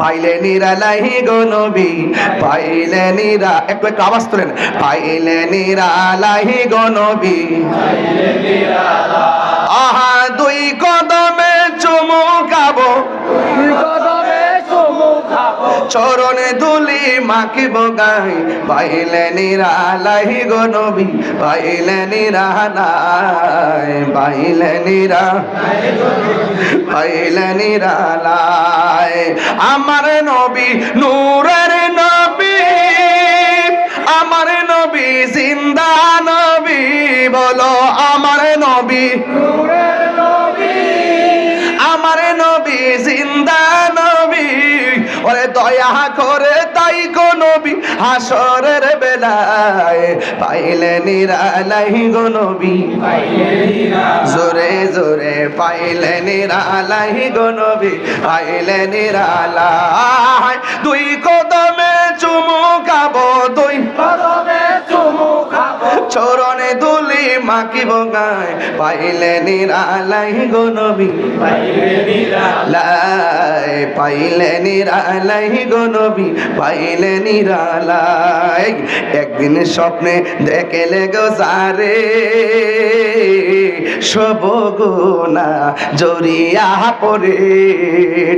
পাইলে নিরালাই গো নবী, পাইলে নিরা, একটু একটু আওয়াজ তোলেন। পাইলে নিরালাই গো আহা, দুই কদমে চুমু খাব। চরণে দুলি মাখিব গাই পাইলে নিরালাই গো নবী, পাইলে নিরালাই পাইলে নিরা পাইলে আমার নবী নূরের নবী, আমার নবী জিন্দা নবী, বলো আমার নবী। আমার দয়া করে তাই গো নবী, হাসরের বেলায় পাইলে নিরালাই গো নবী। জোরে জোরে পাইলে নিরালাই গো নবী, পাইলে নিরালাই দুই কদমে চুমু খাব দুই। চরণে দুলি মাকিব গায়, পাইলে নিরালাই গো নবী। লাই। পাইলে নিরালাই নবী পাইলে একদিন স্বপ্নে দেখলে গো সারে সব গুণা জড়িয়া পড়ে,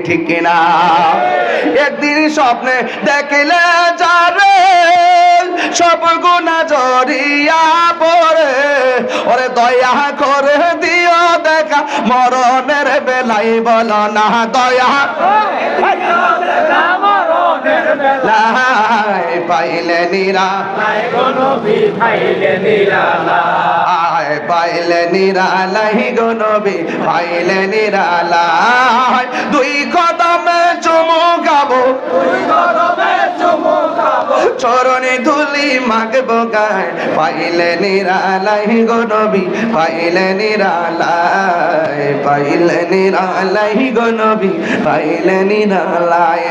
ঠিক না একদিন স্বপ্নে দেখলে যারে, সব গুণা জড়িয়া পড়ে। ওরে দয়া করে দিও দেখা মরণের বেলাই বল না দয়া। লাই পাইলে নিরা। আয় পাইলে নিরালাই গো নবী, পাইলে নিরালাই দুই কদমে চরণে ধুলি মাগব গায়। পাইলে নিরালাই গো নবী, পাইলে নিরালাই পাইলে নিরালাই গো নবী, পাইলে নিরালাই।